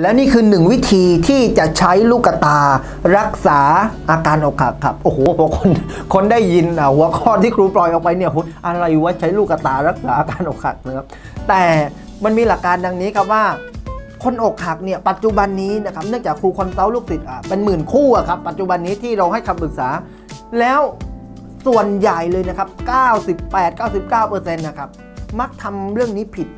และนี่คือหนึ่งวิธีที่จะใช้ลูกตารักษาอาการอกหักครับ โอ้โหพอคนคนได้ยินหัวข้อที่ครูปล่อยออกไปเนี่ยโหอะไรวะใช้ลูกตารักษาอาการอกหักนะครับ แต่มันมีหลักการดังนี้ครับว่าคนอกหักเนี่ยปัจจุบันนี้นะครับเนื่องจากครูคอนซัลท์ลูกศิษย์อะเป็นหมื่นคู่อะครับปัจจุบันนี้ที่เราให้คำปรึกษา แล้วส่วนใหญ่เลยนะครับ 98-99%นะครับมักทำเรื่องนี้ผิด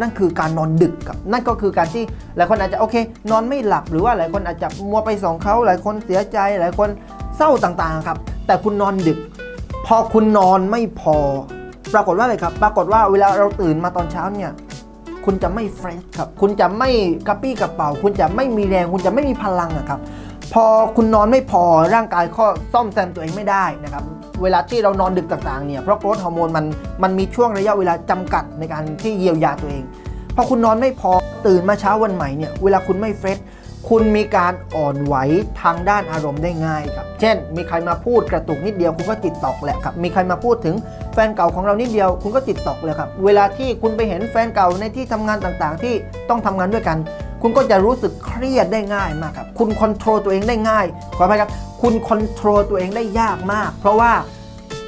นั่นคือการนอนดึกครับ นั่นก็คือการที่หลายคนอาจจะโอเค นอนไม่หลับหรือว่าหลายคนอาจจะมัวไปสองเขาหลายคนเสียใจหลายคนเศร้าต่างๆครับ แต่คุณนอนดึก พอคุณนอนไม่พอ ปรากฏว่าอะไรครับ ปรากฏว่าเวลาเราตื่นมาตอนเช้าเนี่ยคุณจะไม่เฟรชครับ คุณจะไม่กระปี้กระเป๋า คุณจะไม่มีแรง คุณจะไม่มีพลังอะครับ พอคุณนอนไม่พอร่างกายก็ซ่อมแซมตัวเองไม่ได้นะครับเวลาที่เรานอนดึกต่างๆเนี่ยเพราะโกรทฮอร์โมนมันมันมีช่วงระยะเวลาจำกัดในการที่เยียวยาตัวเองพอคุณนอนไม่พอตื่นมาเช้าวันใหม่เนี่ยเวลาคุณไม่เฟรชคุณมีการอ่อนไหวทางด้านอารมณ์ได้ง่ายครับ เช่น มีใครมาพูดกระตุกนิดเดียวคุณก็จิตตกแหละครับ มีใครมาพูดถึงแฟนเก่าของเรานิดเดียว คุณก็จิตตกเลยครับ เวลาที่คุณไปเห็นแฟนเก่าในที่ทำงานต่างๆ ที่ต้องทำงานด้วยกัน คุณก็จะรู้สึกเครียดได้ง่ายมากครับ คุณคอนโทรลตัวเองได้ง่ายขออภัยครับ คุณคอนโทรลตัวเองได้ยากมาก เพราะว่า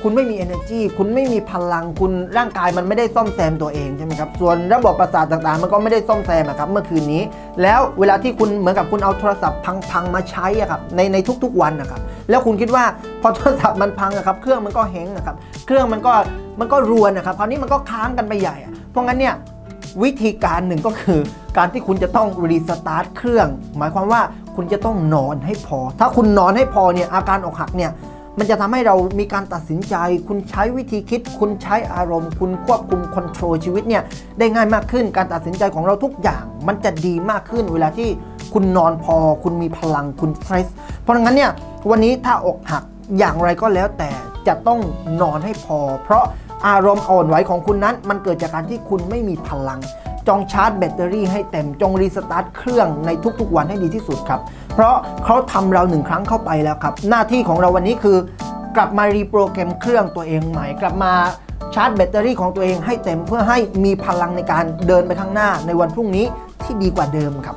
คุณไม่มี energy คุณไม่มีพลัง คุณร่างกายมันไม่ได้ซ่อมแซมตัวเองใช่ไหมครับ ส่วนระบบประสาทต่างๆ มันก็ไม่ได้ซ่อมแซมครับเมื่อคืนนี้ แล้วเวลาที่คุณเหมือนกับคุณเอาโทรศัพท์พังๆมาใช้อะครับในในทุกๆวันนะครับ แล้วคุณคิดว่าพอโทรศัพท์มันพังอะครับ เครื่องมันก็เฮงนะครับ เครื่องมันก็มันก็รวนนะครับ คราวนี้มันก็ค้างกันไปใหญ่ เพราะงั้นเนี่ยวิธีการหนึ่งก็คือ การที่คุณจะต้องรีสตาร์ทเครื่อง หมายความว่าคุณจะต้องนอนให้พอ ถ้าคุณนอนให้พอเนี่ยอาการอกหักเนี่ยมันจะทำให้เรามีการตัดสินใจ คุณใช้วิธีคิด คุณใช้อารมณ์ คุณควบคุมคอนโทรลชีวิตเนี่ยได้ง่ายมากขึ้น การตัดสินใจของเราทุกอย่าง มันจะดีมากขึ้น เวลาที่คุณนอนพอ คุณมีพลัง คุณเฟรช เพราะงั้นเนี่ยวันนี้ถ้าอกหักอย่างไรก็แล้วแต่จะต้องนอนให้พอ เพราะอารมณ์อ่อนไหวของคุณนั้น มันเกิดจากการที่คุณไม่มีพลัง จงชาร์จแบตเตอรี่ให้เต็ม จงรีสตาร์ทเครื่องในทุกๆ วันให้ดีที่สุดครับ เพราะเขาทำเราหนึ่งครั้งเข้าไปแล้วครับ หน้าที่ของเราวันนี้คือกลับมารีโปรแกรมเครื่องตัวเองใหม่ กลับมาชาร์จแบตเตอรี่ของตัวเองให้เต็มเพื่อให้มีพลังในการเดินไปข้างหน้าในวันพรุ่งนี้ที่ดีกว่าเดิมครับ